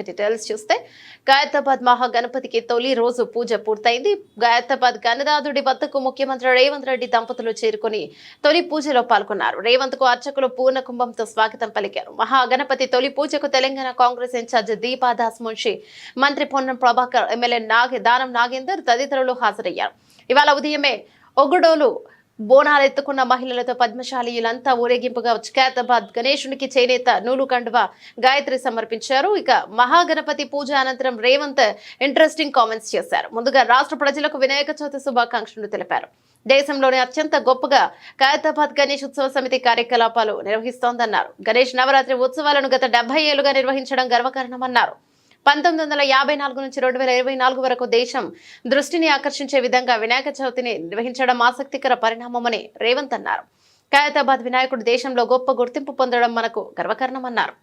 ఇక డీటెయిల్స్ చూస్తే గాయతాబాద్ మహాగణపతికి తొలి రోజు పూజ పూర్తయింది. గాయతాబాద్ గణనాథుడి వద్దకు ముఖ్యమంత్రి రేవంత్ రెడ్డి దంపతులు చేరుకుని తొలి పూజలో పాల్గొన్నారు. రేవంత్కు అర్చకులు పూర్ణ కుంభంతో స్వాగతం పలికారు. మహాగణపతి తొలి పూజకు తెలంగాణ కాంగ్రెస్ ఇన్ఛార్జ్ దీపాదాస్ మున్షి మంత్రి పొన్నం ప్రభాకర్ ఎమ్మెల్యే నాగ దానం నాగేందర్ తదితరులు హాజరయ్యారు. ఇవాళ ఉదయమే ఒగుడోలు బోనాలు ఎత్తుకున్న మహిళలతో పద్మశాలీయులంతా ఊరేగింపుగా ఖైరతాబాద్ గణేశునికి చేనేత నూలు కండువ గాయత్రి సమర్పించారు. ఇక మహాగణపతి పూజ అనంతరం రేవంత్ ఇంట్రెస్టింగ్ కామెంట్స్ చేశారు. ముందుగా రాష్ట్ర ప్రజలకు వినాయక చవితి శుభాకాంక్షలు తెలిపారు. దేశంలోనే అత్యంత గొప్పగా ఖైరతాబాద్ గణేష్ ఉత్సవ సమితి కార్యకలాపాలు నిర్వహిస్తోందన్నారు. గణేష్ నవరాత్రి ఉత్సవాలను గత డెబ్బై ఏళ్ళుగా నిర్వహించడం గర్వకారణమన్నారు. పంతొమ్మిది వందల యాభై నాలుగు నుంచి రెండు వేల ఇరవై నాలుగు వరకు దేశం దృష్టిని ఆకర్షించే విధంగా వినాయక చవితిని నిర్వహించడం ఆసక్తికర పరిణామమని రేవంత్ అన్నారు. ఖైరతాబాద్ వినాయకుడు దేశంలో గొప్ప గుర్తింపు పొందడం మనకు గర్వకారణమన్నారు.